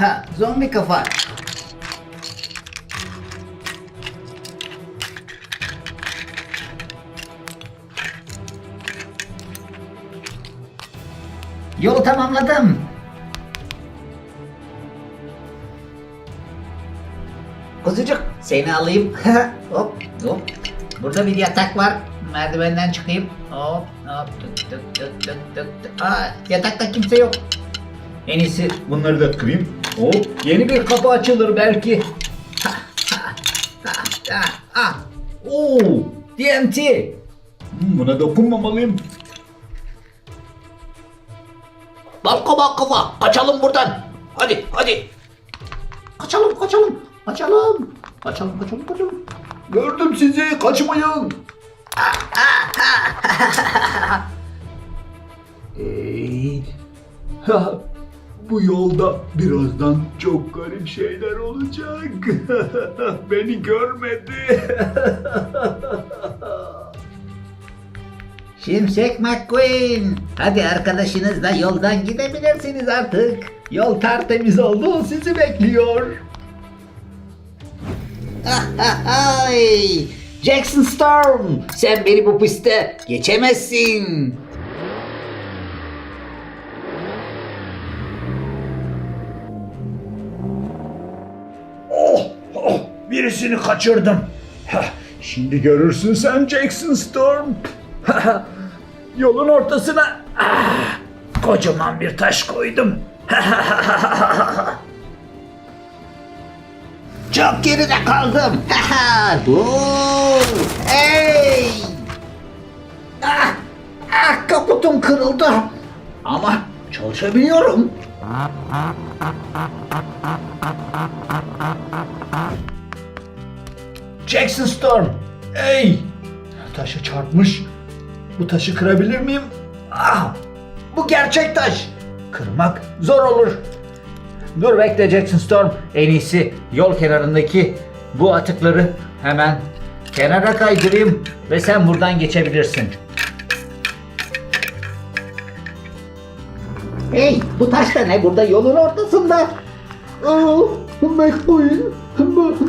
Ha, zombi kafa. Yolu tamamladım. Kuzucuk seni alayım. hop hop. Burada bir yatak var. Merdivenden çıkayım. Hop hop tık tık tık tık tık. Aa, yatakta kimse yok. En iyisi bunları da kırayım. Hop yeni bir kapı açılır belki. Ha, ha, ha, ha, ha. Oo, TNT. Hmm, Buna dokunmamalıyım. Bal kabak kafa. Kaçalım buradan. Hadi hadi. Kaçalım kaçalım. Kaçalım. Kaçalım kaçalım kaçalım. Gördüm sizi kaçmayın. Ha, bu yolda birazdan çok garip şeyler olacak. Beni görmedi. Şimşek McQueen. Hadi arkadaşınızla yoldan gidebilirsiniz artık. Yol tertemiz oldu. Sizi bekliyor. Ay, Jackson Storm. Sen beni bu pistte geçemezsin. Birisini kaçırdım. Şimdi görürsün sen Jackson Storm. Yolun ortasına ah, kocaman bir taş koydum. Çok geride kaldım. Dur. Hey. Ah, ah, kaputum kırıldı. Ama çalışabiliyorum. Jackson Storm. Ey! Taşı çarpmış. Bu taşı kırabilir miyim? Ah! Bu gerçek taş. Kırmak zor olur. Dur bekle Jackson Storm. En iyisi yol kenarındaki bu atıkları hemen kenara kaydırayım ve sen buradan geçebilirsin. Hey, bu taş da ne burada yolun ortasında? Aa, McQueen,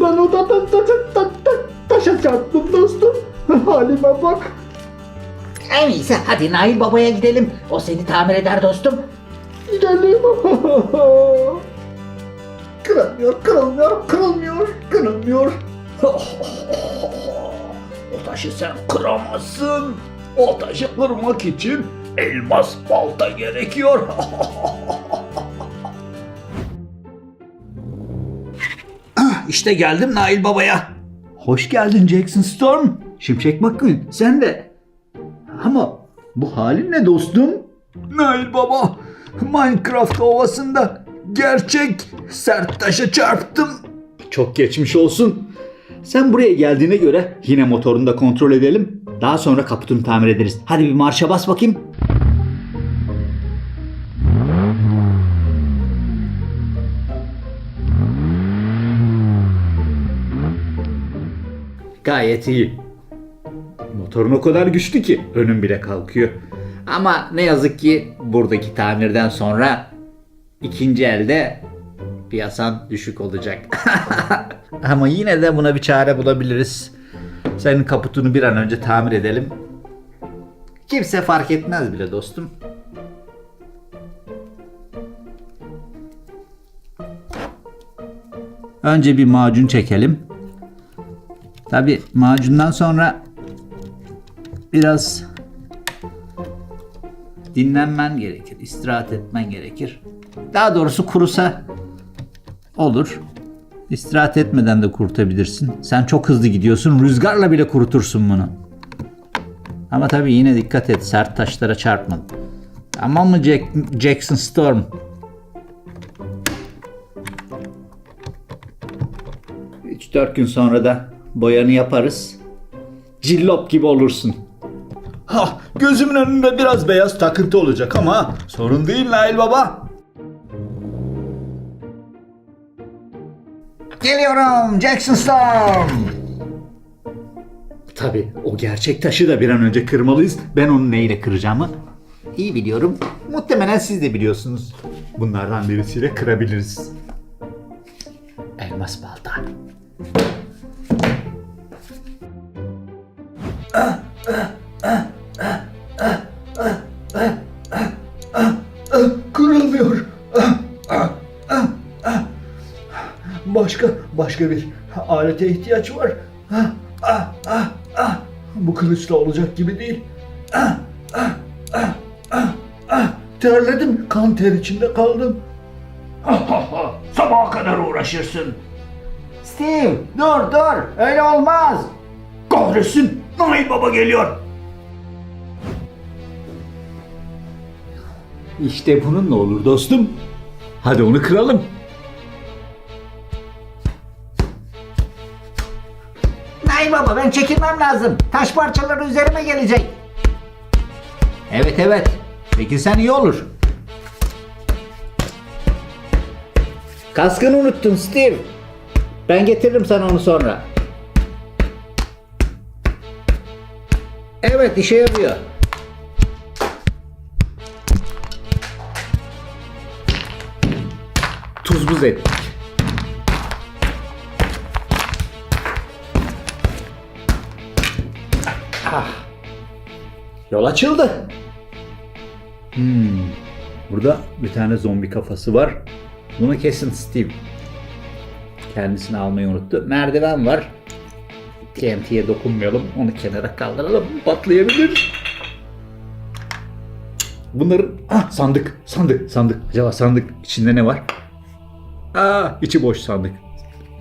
ben o da ta, ta, ta, ta, ta, taşa çarptım dostum. Halime bak. En iyisi hadi Nail Baba'ya gidelim. O seni tamir eder dostum. Gidelim. kırılmıyor, kırılmıyor, kırılmıyor, kırılmıyor. O taşı sen kıramazsın. O taşı kırmak için elmas balta gerekiyor. ah, işte geldim Nail Baba'ya. Hoş geldin Jackson Storm. Şimşek McQueen sen de. Ama bu halin ne dostum? Nail Baba, Minecraft ovasında gerçek sert taşa çarptım. Çok geçmiş olsun. Sen buraya geldiğine göre yine motorunu da kontrol edelim. Daha sonra kaputunu tamir ederiz. Hadi bir marşa bas bakayım. Gayet iyi. Motorun o kadar güçlü ki önün bile kalkıyor. Ama ne yazık ki buradaki tamirden sonra ikinci elde piyasan düşük olacak. Ama yine de buna bir çare bulabiliriz. Senin kaputunu bir an önce tamir edelim. Kimse fark etmez bile dostum. Önce bir macun çekelim. Tabi macundan sonra biraz dinlenmen gerekir, istirahat etmen gerekir. Daha doğrusu kurusa olur. İstirahat etmeden de kurutabilirsin. Sen çok hızlı gidiyorsun. Rüzgarla bile kurutursun bunu. Ama tabii yine dikkat et. Sert taşlara çarpma. Tamam mı Jack, Jackson Storm? Üç dört gün sonra da boyanı yaparız. Cillop gibi olursun. Ha, gözümün önünde biraz beyaz takıntı olacak ama sorun değil Nail Baba. Geliyorum Jackson Storm. Tabii o gerçek taşı da bir an önce kırmalıyız. Ben onu neyle kıracağımı İyi biliyorum. muhtemelen siz de biliyorsunuz. Bunlardan birisiyle kırabiliriz. elmas balta. Kırılmıyor. Başka, başka bir alete ihtiyaç var. Bu kılıçla olacak gibi değil. Ah, ah, ah, ah, ah. Terledim, kan ter içinde kaldım. Sabaha kadar uğraşırsın. Steve dur dur öyle olmaz. Kahretsin, Nail Baba geliyor. İşte bununla olur dostum. Hadi onu kıralım. Nay baba ben çekilmem lazım. Taş parçaları üzerime gelecek. Evet evet. Çekilsen iyi olur. Kaskını unuttun Steve. Ben getiririm sana onu sonra. Evet işe yarıyor. Tuz buz ettik. Yol açıldı. Hmm. Burada bir tane zombi kafası var. Bunu kesin Steve. Kendisini almayı unuttu. Merdiven var. TNT'ye dokunmayalım. Onu kenara kaldıralım. Patlayabilir. Bunların ah sandık, sandık, sandık. Acaba sandık içinde ne var? Aa, içi boş sandık.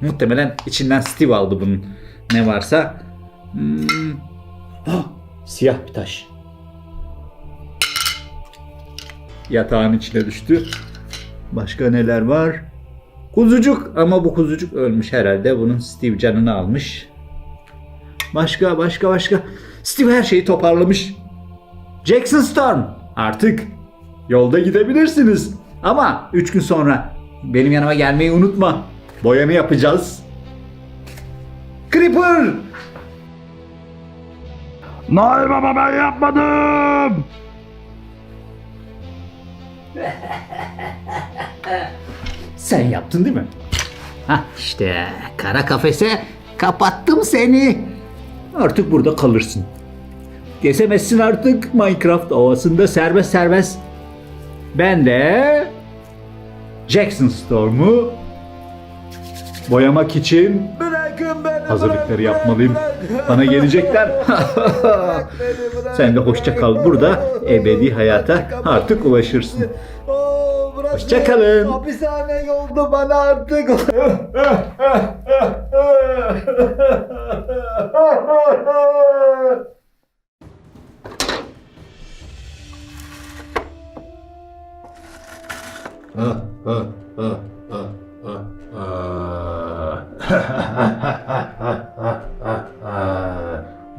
Muhtemelen içinden Steve aldı bunun. Ne varsa. Hmm, Ah, siyah bir taş. Yatağın içine düştü. Başka neler var? kuzucuk ama bu kuzucuk ölmüş herhalde. Bunun Steve canını almış. Başka, başka, başka. Steve her şeyi toparlamış. Jackson Storm, artık yolda gidebilirsiniz. Ama 3 gün sonra benim yanıma gelmeyi unutma. Boyanı yapacağız. Creeper! Nail Baba ben yapmadım. Sen yaptın değil mi? Hah işte kara kafese kapattım seni. Artık burada kalırsın. Gezemezsin artık Minecraft havasında serbest serbest. Ben de Jackson Storm'u boyamak için Bırakın beni. hazırlıkları yapmalıyım. Bana gelecekler. Sen de hoşça kal burada ebedi hayata artık ulaşırsın. Hoşça kalın. Hapishane oldu bana artık.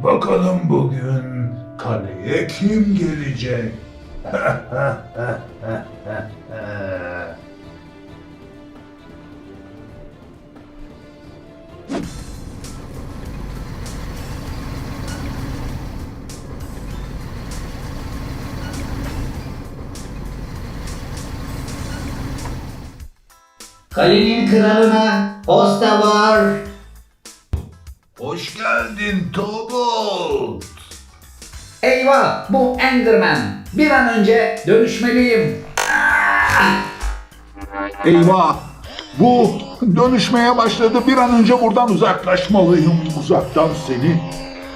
Bakalım bugün kaleye kim gelecek? Kalenin kralına posta var. Hoş geldin Tobot. Eyvah bu Enderman. Bir an önce dönüşmeliyim. Eyvah! Bu dönüşmeye başladı. Bir an önce buradan uzaklaşmalıyım. Uzaktan seni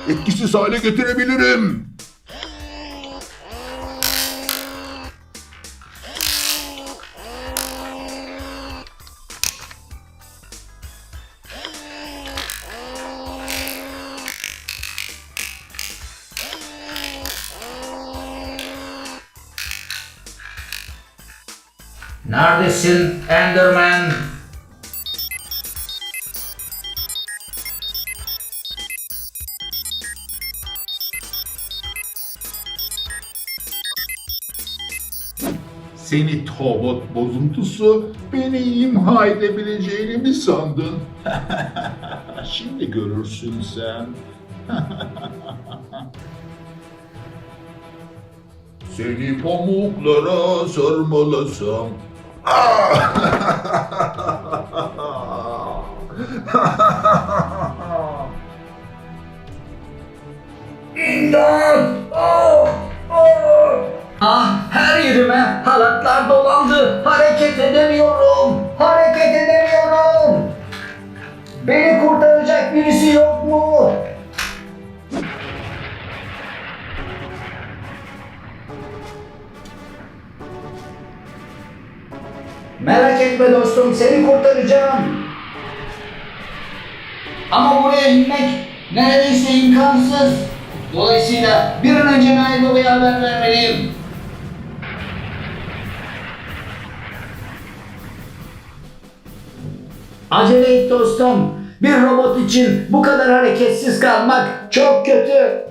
etkisiz hale getirebilirim. Neredesin Enderman? Seni Tobot bozuntusu beni imha edebileceğini mi sandın? Şimdi görürsün sen. Seni pamuklara sarmalasam. İmdat! Oh! Oh! Ah her yerime halatlar dolandı. Hareket edemiyorum. Hareket edemiyorum. Beni kurtaracak birisi yok mu? Merak etme dostum seni kurtaracağım. Ama buraya inmek neredeyse imkansız. Dolayısıyla bir an önce Nail Baba'ya haber vermeliyim. Acele et dostum. Bir robot için bu kadar hareketsiz kalmak çok kötü.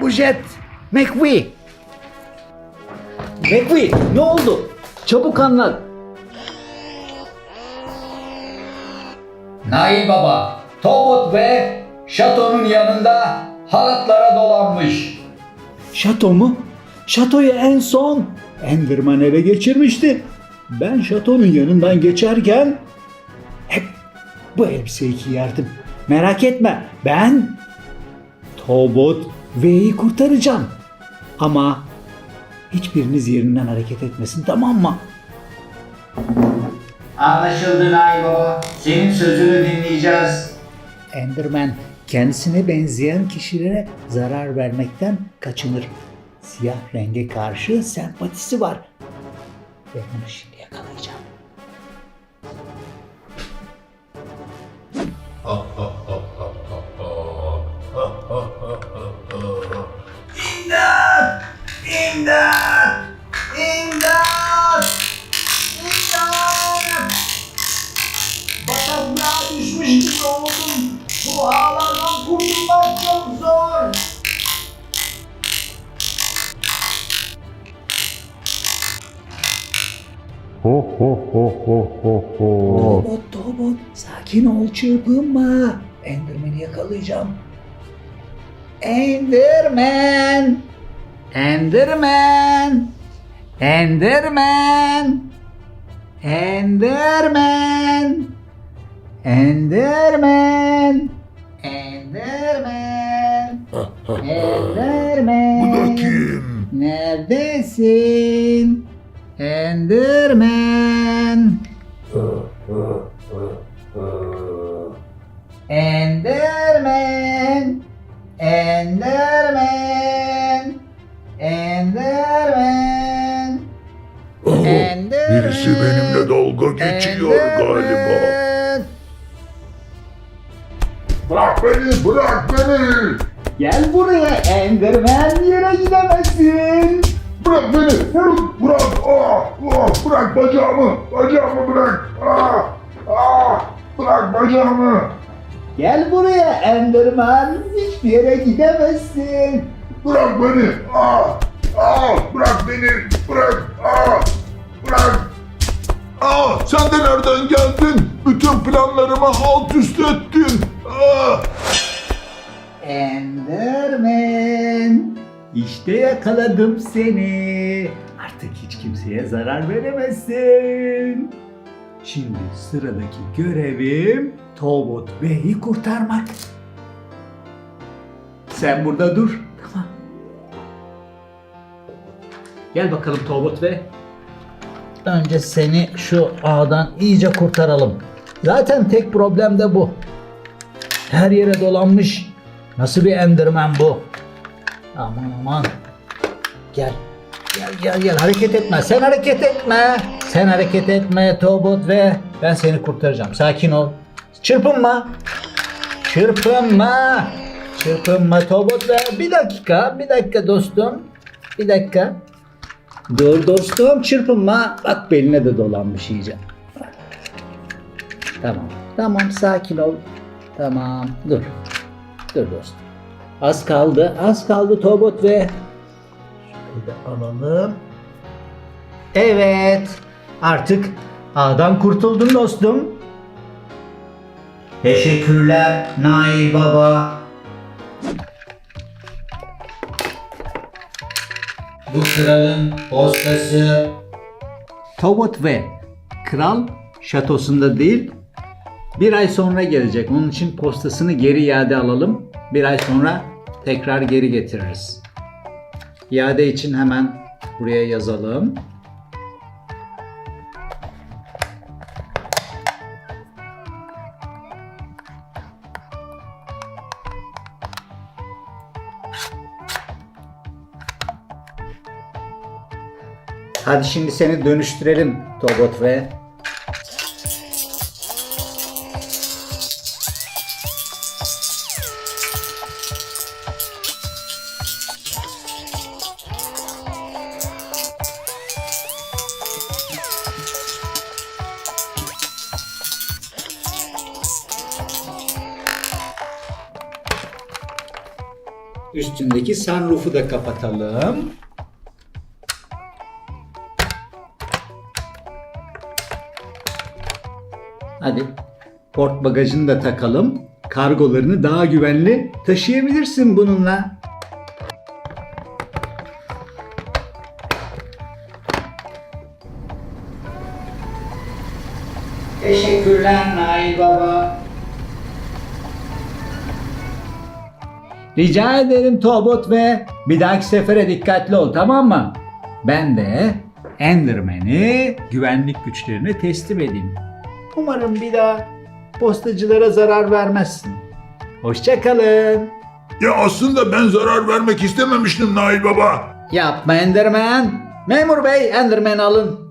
Bu jet McVie. McVie ne oldu? Çabuk anlat. Nail Baba, Tobot ve şatonun yanında halatlara dolanmış. Şato mu? Şatoyu en son Enderman ele geçirmişti. Ben şatonun yanından geçerken hep bu elbiseyi giyerdim. Merak etme ben Tobot V'yi kurtaracağım. Ama hiçbiriniz yerinden hareket etmesin tamam mı? Anlaşıldı Nail Baba. Senin sözünü dinleyeceğiz. Enderman kendisine benzeyen kişilere zarar vermekten kaçınır. Siyah renge karşı sempatisi var. Ve onu şimdi yakalayacağım. İmdat! İmdat! İmdat! Bataklığa düşmüş gibi oldum. Bu ağlardan kurtulmak çok zor. Ho ho ho ho ho ho. Tobot Tobot sakin ol çırpınma. Enderman'i yakalayacağım. Enderman! Enderman! Enderman! Enderman! Enderman! Enderman! Enderman! Bu da kim? Neredesin? Enderman. Enderman. Enderman. Enderman. Oh, Enderman. birisi benimle dalga geçiyor galiba. Enderman. Bırak beni, bırak beni. Gel buraya Enderman yere gidemezsin. Bırak beni, bırak, bırak. Ah, ah, bırak bacağımı, bacağımı bırak. Ah, ah, bırak bacağımı. Gel buraya Enderman hiçbir yere gidemezsin. Bırak beni. Ah, ah, bırak beni, bırak. Ah, bırak. Ah, sen de nereden geldin? Bütün planlarımı alt üst ettin. Ah. Enderman. İşte yakaladım seni. Artık hiç kimseye zarar veremezsin. Şimdi sıradaki görevim Tobot Bey'i kurtarmak. Sen burada dur. Gel bakalım Tobot Bey. Önce seni şu ağdan iyice kurtaralım. Zaten tek problem de bu. Her yere dolanmış. Nasıl bir Enderman bu? Aman aman. Gel. Gel gel gel hareket etme. Sen hareket etme. Sen hareket etme Tobot ve ben seni kurtaracağım. Sakin ol. Çırpınma. Çırpınma. Çırpınma Tobot ve bir dakika. Bir dakika dostum. Bir dakika. Dur dostum çırpınma. Bak beline de dolanmış iyice. Tamam. Tamam sakin ol. Tamam. Dur. Dur dostum. Az kaldı. Az kaldı Tobot ve şöyle de alalım. Evet. Artık ağdan kurtuldun dostum. Teşekkürler Nail Baba. Bu kralın postası. Tobot ve kral şatosunda değil bir ay sonra gelecek. Onun için postasını geri iade alalım. Bir ay sonra tekrar geri getiririz. İade için hemen buraya yazalım. Hadi şimdi seni dönüştürelim Tobot ve Üstündeki sunroof'u da kapatalım. Port bagajını da takalım. Kargolarını daha güvenli taşıyabilirsin bununla. Teşekkürler Nail Baba. Rica ederim Tobot ve bir dahaki sefere dikkatli ol tamam mı? Ben de Enderman'i güvenlik güçlerine teslim edeyim. Umarım bir daha postacılara zarar vermezsin. Hoşçakalın. Ya aslında ben zarar vermek istememiştim Nail Baba. Yapma Enderman. Memur bey Enderman alın.